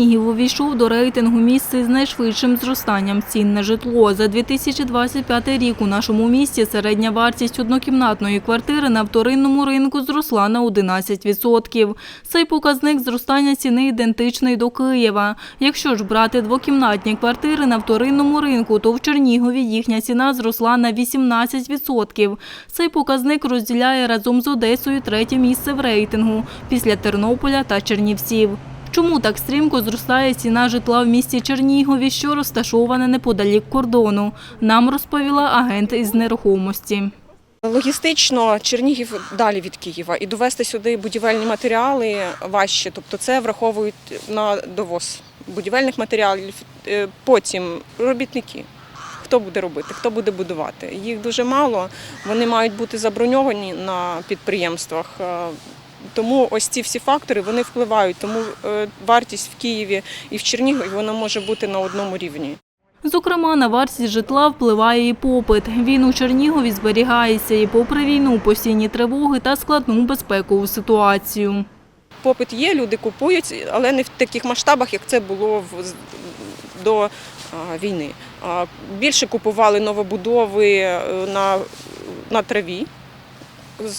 Чернігів увійшов до рейтингу місць з найшвидшим зростанням цін на житло. За 2025 рік у нашому місті середня вартість однокімнатної квартири на вторинному ринку зросла на 11%. Цей показник зростання ціни ідентичний до Києва. Якщо ж брати двокімнатні квартири на вторинному ринку, то в Чернігові їхня ціна зросла на 18%. Цей показник розділяє разом з Одесою третє місце в рейтингу після Тернополя та Чернівців. Чому так стрімко зростає ціна житла в місті Чернігові, що розташоване неподалік кордону? Нам розповіла агент із нерухомості. Логістично Чернігів далі від Києва і довести сюди будівельні матеріали важче. Тобто це враховують на довоз будівельних матеріалів. Е, Потім робітники. Хто буде робити, хто буде будувати? Їх дуже мало. Вони мають бути заброньовані на підприємствах. Тому ось ці всі фактори вони впливають. Тому е, вартість в Києві і в Чернігові вона може бути на одному рівні. Зокрема, на вартість житла впливає і попит. Він у Чернігові зберігається і попри війну, постійні тривоги та складну безпекову ситуацію. Попит є, люди купують, але не в таких масштабах, як це було до війни. Більше купували новобудови е, на, на траві.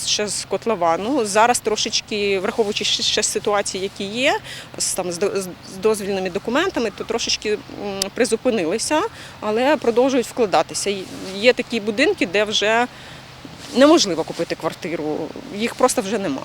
Ще з котловану. Зараз трошечки, враховуючи ще- ситуації, які є, там, з дозвільними документами, то трошечки призупинилися, але продовжують вкладатися. Є такі будинки, де вже неможливо купити квартиру, їх просто вже нема.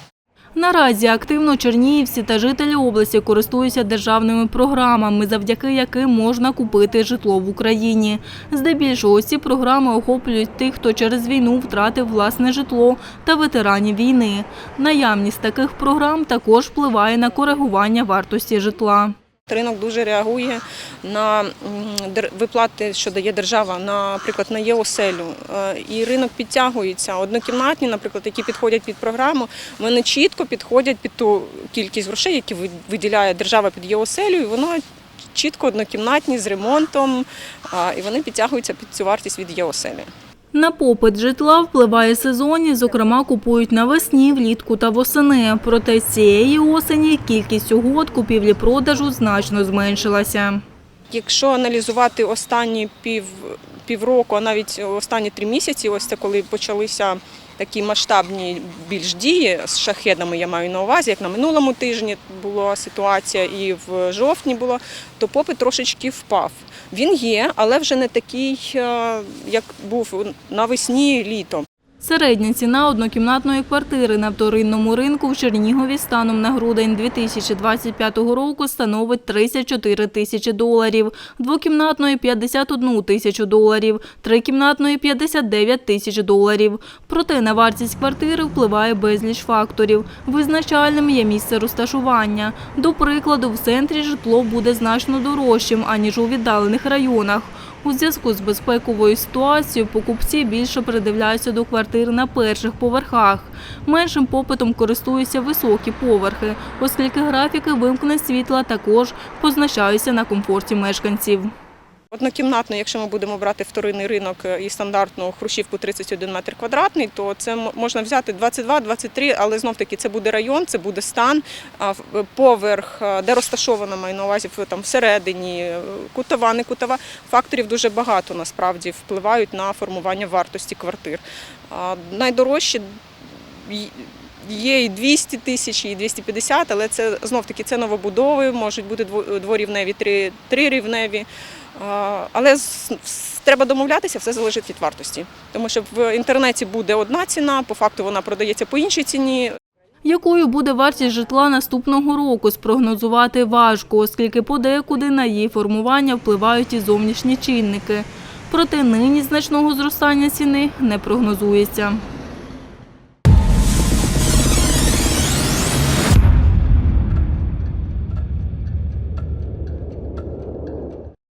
Наразі активно чернігівці та жителі області користуються державними програмами, завдяки яким можна купити житло в Україні. Здебільшого ці програми охоплюють тих, хто через війну втратив власне житло та ветеранів війни. Наявність таких програм також впливає на коригування вартості житла. Ринок дуже реагує на виплати, що дає держава, наприклад, на ЄОСЕЛю. Е, І ринок підтягується. Однокімнатні, наприклад, які підходять під програму, вони чітко підходять під ту кількість грошей, які виділяє держава під ЄОСЕЛю, і воно чітко однокімнатні з ремонтом, і вони підтягуються під цю вартість від ЄОСЕЛі. На попит житла впливає сезонність, зокрема купують навесні, влітку та восени. Проте з цієї осені кількість угод купівлі-продажу значно зменшилася. Якщо аналізувати останні пів, півроку, а навіть останні три місяці, ось це коли почалися такі масштабні більш дії з шахедами, я маю на увазі, як на минулому тижні була ситуація і в жовтні було, то попит трошечки впав. Він є, але вже не такий, е, як був навесні, літом. Середня ціна однокімнатної квартири на вторинному ринку в Чернігові станом на грудень 2025 року становить 34 тисячі доларів, двокімнатної – 51 тисячу доларів, трикімнатної – 59 тисяч доларів. Проте на вартість квартири впливає безліч факторів. Визначальним є місце розташування. До прикладу, в центрі житло буде значно дорожчим, аніж у віддалених районах. У зв'язку з безпековою ситуацією покупці більше придивляються до квартир на перших поверхах. Меншим попитом користуються високі поверхи, оскільки графіки вимкнень світла також позначаються на комфорті мешканців. Однокімнатно, якщо ми будемо брати вторинний ринок е, і стандартну хрущівку 31 метр квадратний, то це можна взяти 22-23, але знов таки це буде район, це буде стан, е, поверх, е, де розташована маю на увазі там всередині, кутова, не кутова. Факторів дуже багато насправді впливають на формування вартості квартир. Найдорожчі Є і 200 тисяч, і 250, але це знов таки це новобудови, можуть бути дво- дворівневі, три, трирівневі. Але треба домовлятися, все залежить від вартості. Тому що в інтернеті буде одна ціна, по факту вона продається по іншій ціні. Якою буде вартість житла наступного року, спрогнозувати важко, оскільки подекуди на її формування впливають і зовнішні чинники. Проте нині значного зростання ціни не прогнозується.